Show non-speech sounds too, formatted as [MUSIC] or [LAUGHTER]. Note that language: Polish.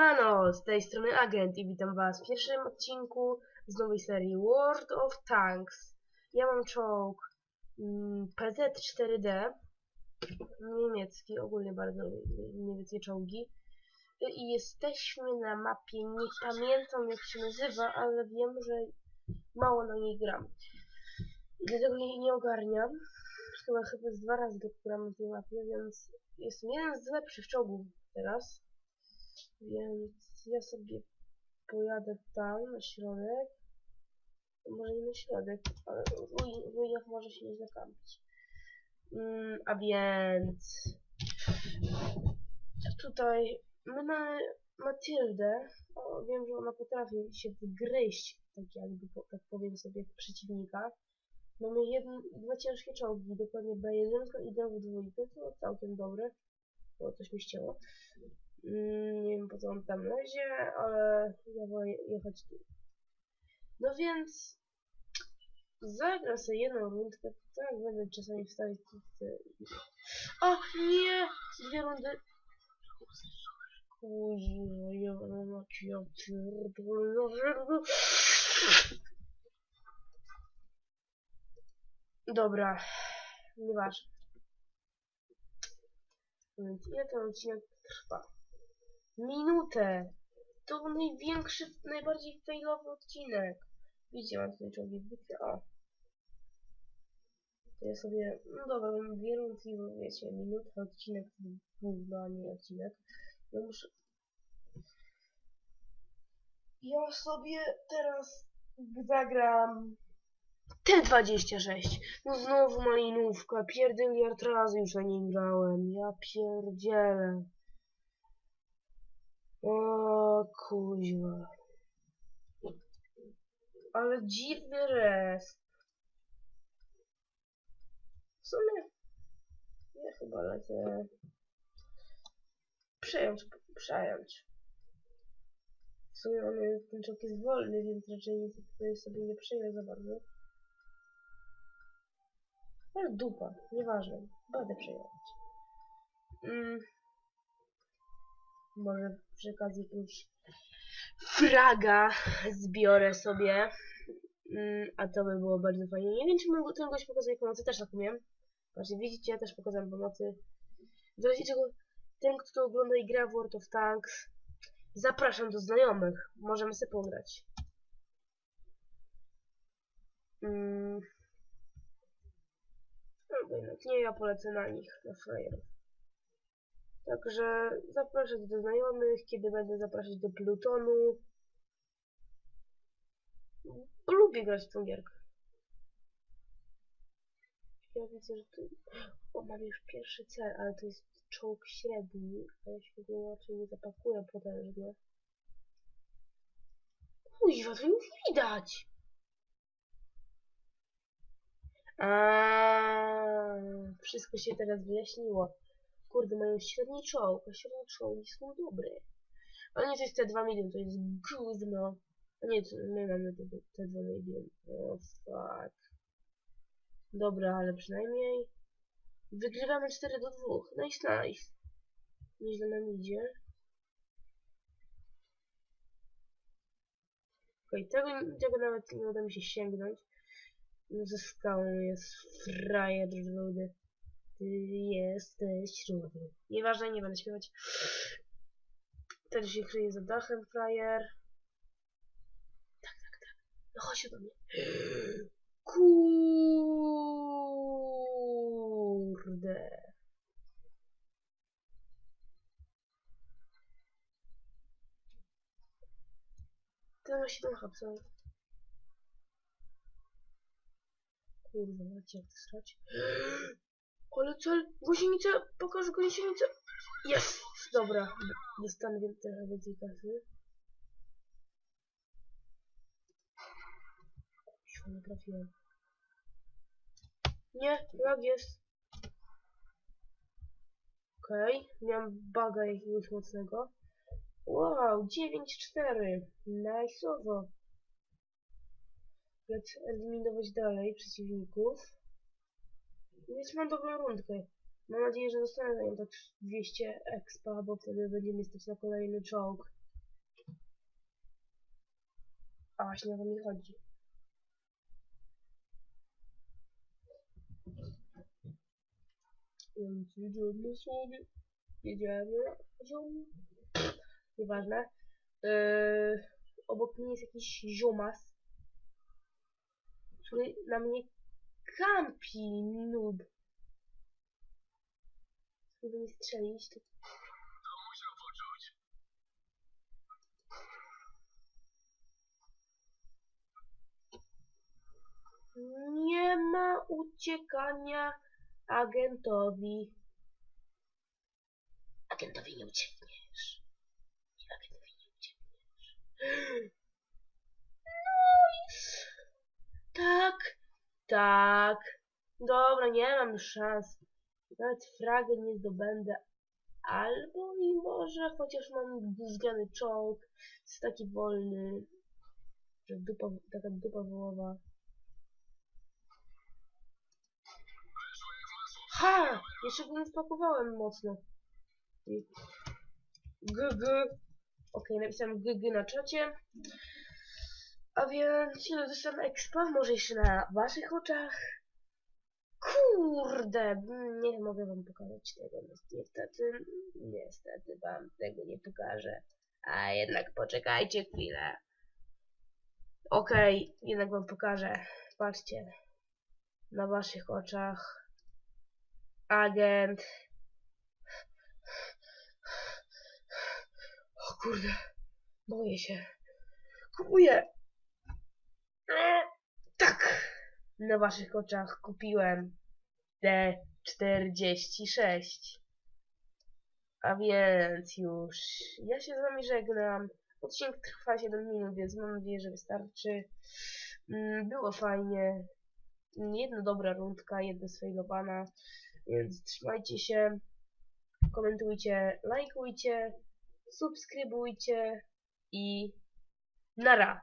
Siemano, z tej strony Agent i witam was w pierwszym odcinku z nowej serii World of Tanks. Ja mam czołg mm, PZ-4D, niemiecki, ogólnie bardzo niemieckie czołgi. I jesteśmy na mapie, nie pamiętam jak się nazywa, ale wiem, że mało na niej gram. Dlatego jej nie ogarniam. Chyba chyba z dwa razy gram na tej mapie, więc jestem jeden z lepszych czołgów teraz. Więc ja sobie pojadę tam na środek. Może nie na środek, ale w ruinach może się nie zakampić. Mm, a więc tutaj my mamy Matyldę. O, wiem, że ona potrafi się wgryźć, tak jakby, tak powiem sobie, przeciwnika. Mamy jedno, dwa ciężkie czołgi, dokładnie B1 i D2, to całkiem dobre. To coś mi ścięło. Mm, co on tam lezie, ale ja wolę jechać tu. No więc zagram sobie jedną rundkę, tak będę czasami wstawić te... O nie! Dwie rundy. Kuźwa, ja macie, ja pierdolę. Dobra, nieważne. Więc ile ten odcinek trwa? Minutę. To był największy, najbardziej failowy odcinek. Widzicie, mam tutaj czołgi wbite. O. To ja sobie, no dobra, rundki, bo wiecie, minutę odcinek, gówno, a nie odcinek. Ja muszę... Ja sobie teraz zagram T26. No znowu malinówka, pierdyliard razy już na niej grałem. Ja pierdzielę. O kuźwa. Ale dziwny res. W sumie ja chyba lecę przejąć, przejąć. W sumie on jest, ten czołg jest wolny, więc raczej nic tutaj sobie nie przejął za bardzo. Ale dupa, nieważne, będę przejąć. Mm może przy okazji jakiegoś fraga zbiorę sobie. Mm, a to by było bardzo fajnie. Nie wiem, czy mogę ten gość pokazać pomocy, też tak umiem. Właśnie widzicie, ja też pokazałem pomocy. W razie czego ten, kto ogląda i gra w World of Tanks, zapraszam do znajomych. Możemy sobie pograć. Mm. Jednak nie, ja polecę na nich, na frajerów. Także zapraszać do znajomych, kiedy będę zapraszać do Plutonu. Lubię grać w tą gierkę. Ja widzę, że tu... O, mam już pierwszy cel, ale to jest czołg średni, a ja się go raczej nie zapakuję potężnie. Kuźwa, to już widać! A, wszystko się teraz wyjaśniło. Kurde, mają średni czołg, a średni czołgi są dobre. Ale nie, to jest te 2 miliony, to jest gówno. A nie, to my mamy te, te 2 miliony. O, fuck. Dobra, ale przynajmniej wygrywamy 4 do 2. Nice, nice. Nieźle nam idzie. Okej, okay, tego, tego nawet nie uda mi się sięgnąć. No ze skałą jest frajer żludy. Jesteś rudy. Nieważne, nie będę śpiewać. Ten się kryje za dachem, frajer. Tak, tak, tak. No chodź do mnie. Kurde. Ten ma 7 hapsów. Kurwa, macie jak to srać. Ale cel, gąsienicę, pokaż gąsienicę. Jest! Dobra, dostanę trochę więcej kasy. Kurwa, nie trafiłem. Nie, lag jest. Okej, okay. miałem baga jakiegoś mocnego. Wow, 9-4. Nice'owo. Lecę eliminować dalej przeciwników. Więc mam dobrą rundkę. Mam nadzieję, że dostanę za nią tak 200 expa, bo wtedy będziemy stać na kolejny czołg. A właśnie o to mi chodzi. Więc jedziemy sobie. Jedziemy. Ziom. Nieważne. Yy, obok mnie jest jakiś ziomas, który na mnie kampi, noob. Żeby mi strzelić, to Nie ma uciekania agentowi. Agentowi nie uciekniesz. Agentowi nie uciekniesz. [GASPS] Nice. Tak, tak. Dobra, nie mam szans. Nawet fragę nie zdobędę. Albo i może, chociaż mam gówniany czołg. Jest taki wolny. Że dupa, taka dupa wołowa. Ha! Jeszcze go nie spakowałem mocno. GG. Okej, napisałem GG na czacie. A więc ile dostałem expa? Może jeszcze na waszych oczach? Kurde! Nie mogę wam pokazać tego. Niestety, niestety wam tego nie pokażę. A jednak poczekajcie chwilę. Okej, jednak wam pokażę. Patrzcie. Na waszych oczach agent. O kurde, boję się. Kupuję. E, Tak, na waszych oczach kupiłem D46. A więc już, ja się z wami żegnam. Odcinek trwa 7 minut, więc mam nadzieję, że wystarczy. Mm, Było fajnie. Jedna dobra rundka, jedno swojego pana. Więc trzymajcie się, komentujcie, lajkujcie, subskrybujcie i nara!